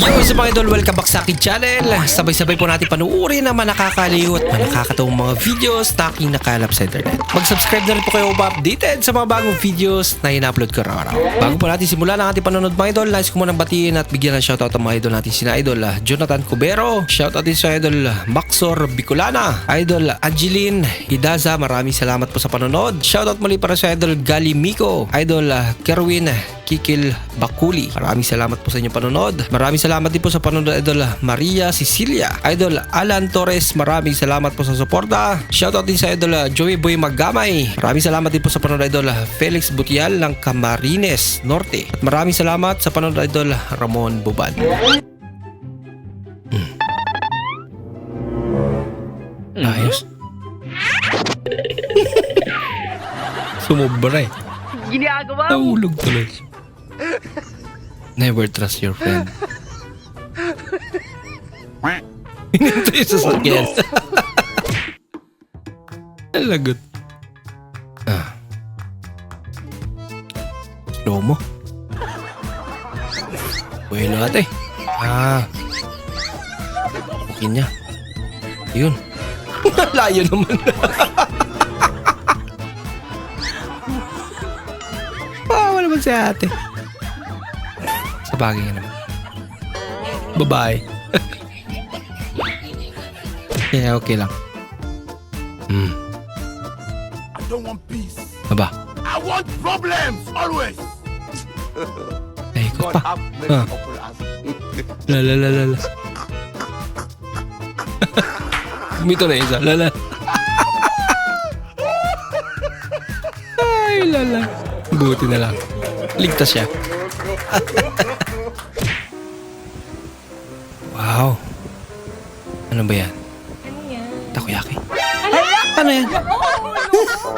Yo, sa mga idol, welcome back sa aking channel. Sabay-sabay po natin panuorin ang mga nakakaliw at mga nakakatawang mga videos na aking nakalap sa internet. Mag-subscribe na rin po kayo updated sa mga bagong videos na ina-upload ko araw-araw. Bago po natin simulan ang ating panonood mga idol, nais ko munang batiin at bigyan ng shoutout ang mga idol natin sina idol ah, Jonathan Cubero, shoutout din sa idol ah, Maxor Bicolana, idol Angeline Hidaza, maraming salamat po sa panonood. Shoutout muli para sa idol Gali Miko, idol ah, Kerwin Kikil Bakuli. Maraming salamat po sa inyong panonood. Maraming salamat din po sa panonood Idol Maria Cecilia. Idol Alan Torres, maraming salamat po sa suporta. Shoutout din sa Idol Joey Boy Magamay. Maraming salamat din po sa panonood Idol Felix Butial ng Camarines Norte. At maraming salamat sa panonood Idol Ramon Buban. Hmm. Ayos. Sumubra eh. Ginagawa mo. Nahulog tuloy. Never trust your friend. Ito yung sasakyan. Ang lagot. Ah. Slow mo. Bueno ate. Ah. Okay niya. Yun. Layo naman. Bawa naman si ate. Sa bagay naman. Babae. Kaya okay lang. Hmm. I don't want peace. Aba. I want problems always. Ay, ikot God pa. Ah. La la la la la. Mito na isa. La la. Ay, lala. Buti na lang. Ligtas siya. wow. Ano ba yan?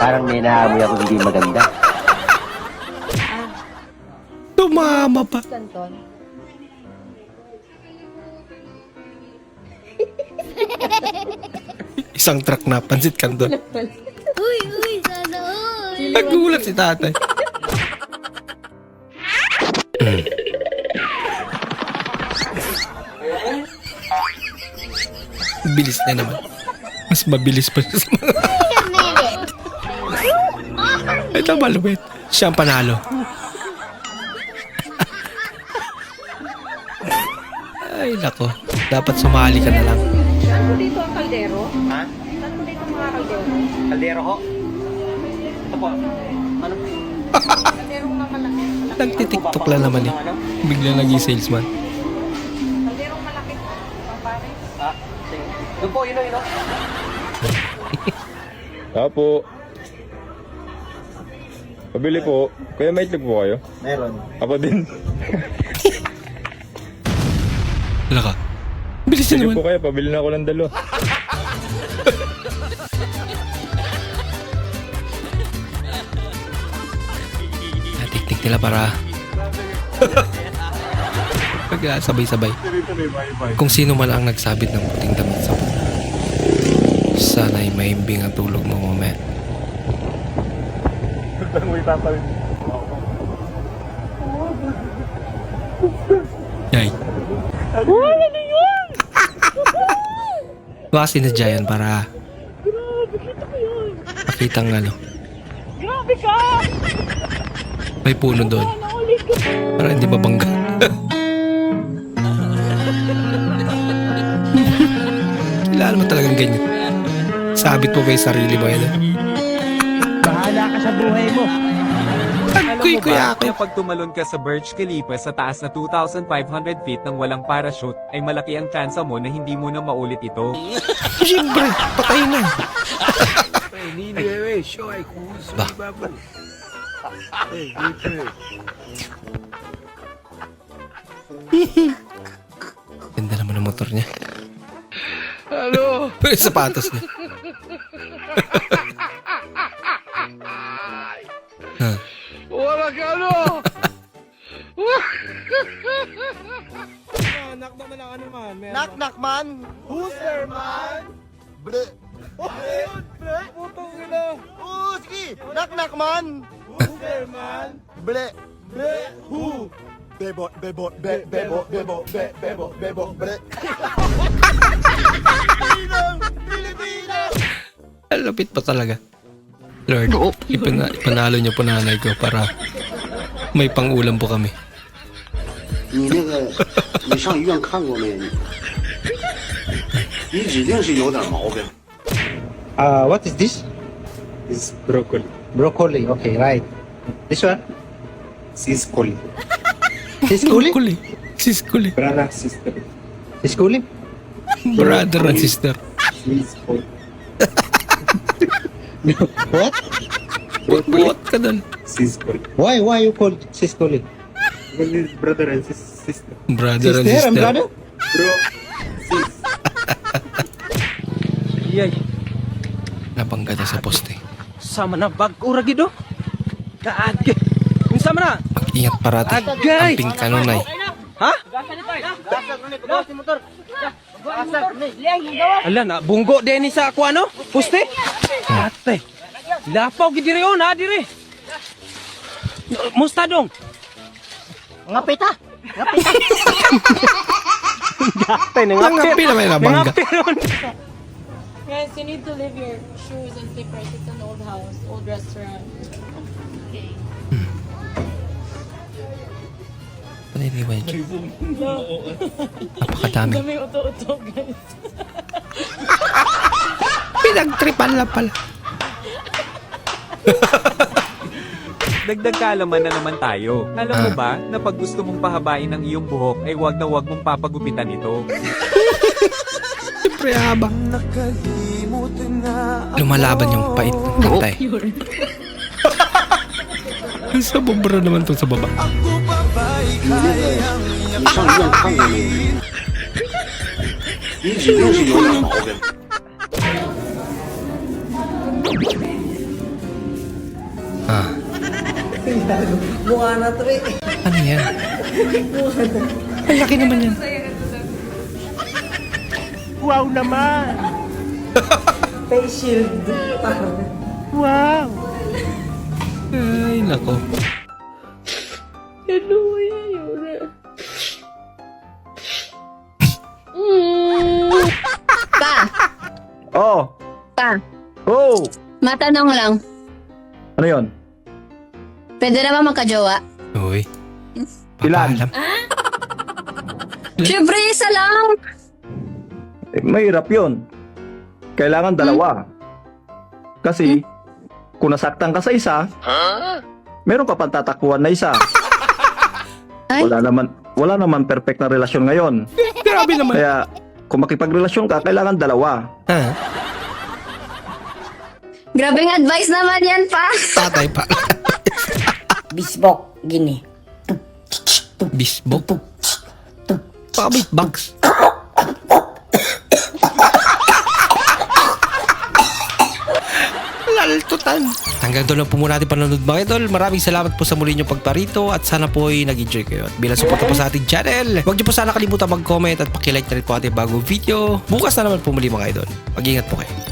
Parang may naamoy ako hindi maganda. Tumama pa. Canton. Isang truck na pansit kanton. Uy, uy, sana all. Nagulat si tatay. Mm. Bilis na naman. Mas mabilis pa siya sa mga... Ito malupit. Siya ang panalo. Ay, nako. Dapat sumali ka na lang. Saan po dito ang kaldero? Ha? Saan po dito ang mga kaldero? Kaldero ho? Ito po. Ano? Kalderong na malaki. malaki. Nagtitiktok lang naman eh. Bigla naging salesman. Kalderong malaki. Pampare. Ah, sige. Doon po, yun o, yun o. Apo. Pabili po. Kuya, may itlog po kayo? Meron. Ako din. Wala ka. Bilis na Sige naman. po kaya, pabili na ako ng dalawa. Natiktik nila para Pag sabay-sabay. Kung sino man ang nagsabit ng puting damit sa puno. Sana'y maimbing ang tulog mo mamaya. Yay. Wala na yun! Baka sinadya yan para makitang ano. Grabe ka! May puno doon. Para hindi mabangga. Kailangan mo talagang ganyan. Sabit mo ba yung sarili mo yan? Ka sa buhay mo. Agkoy kuya ako. na pag tumalon ka sa Burj Khalifa sa taas na 2,500 feet ng walang parachute, ay malaki ang tsansa mo na hindi mo na maulit ito. Siyempre, patay na. Ba? Ganda naman ang motor niya. Ano? Yung sapatos niya. Knock, knock man. Who's there, man? Bre. Putong ina. Oh, sige. Knock, knock man. Who's there, man? Bre. Bre, who? bebo, bebo, be, bebo, bebo, be, bebo, bebo, bre. Ang lupit pa talaga. Lord, ipana ipanalo niyo po nanay ko para may pangulam po kami. 你那个，你上医院看过没？ 你指定是有点毛病。 Uh, what is this? Is broccoli. Broccoli. Okay, right. This one? Siscoli. Siskuli? Kuli. Sis kuli. Brother, sister. Siskuli? Brother and sister. Siscoli. What? What ka dun? Siscoli. Why? Why you call Siskuli? Because it's brother and sis- sister. Brother and Sister and sister. brother? Bro. Sis. Yay, Nabangga na sa poste. sama na bag ura gido. Kaage. Unsa man na? Mag-ingat parati. Agay! Amping kanunay. Ha? Ala na bunggo din ni sa ako ano? Puste? Ate. Lapaw gid diri on ha diri. Musta dong? Ngapit ah. Ate na Nangapi naman yung nabangga. Nangapi naman. Guys, you need to leave your shoes and slippers. It's an old house, old restaurant. Ano yung iwan niyo? Napakadami. May uto-uto, guys. Pinagtripan lang pala. Dagdag kaalaman na naman tayo. Alam mo Ah. ba na pag gusto mong pahabain ang iyong buhok ay wag na wag mong papagupitan ito. Siyempre habang. Lumalaban yung pait ng pantay. Ang sabobra naman to sa baba. 你 Ano yan? Ang laki naman yan. Wow naman. Face shield. wow. Ay, nako. Ano yun? Mm. Pa, Oh! pa. Oh! Matanong lang. Ano yon? Pwede naman magkajowa? Uy. Ilan? Papaalam. Siyempre, isa lang. Eh, mahirap yun. Kailangan dalawa. Kasi, kung nasaktan ka sa isa, meron ka pang tatakbuhan na isa. Ay. Wala naman, wala naman perfect na relasyon ngayon. Grabe naman. Kaya, kung makipagrelasyon ka, kailangan dalawa. Ha? Grabing advice naman yan, pa. Tatay pa. Bisbok. Gini. Bisbok. Baka beatbox. Laltutan. Hanggang doon lang po muna natin panonood mga idol. Maraming salamat po sa muli niyong pagparito at sana po ay nag-enjoy kayo. At bilang suporta po sa ating channel, huwag niyo po sana kalimutan mag-comment at pakilike na rin po ating bagong video. Bukas na naman po muli mga idol. Mag-ingat po kayo.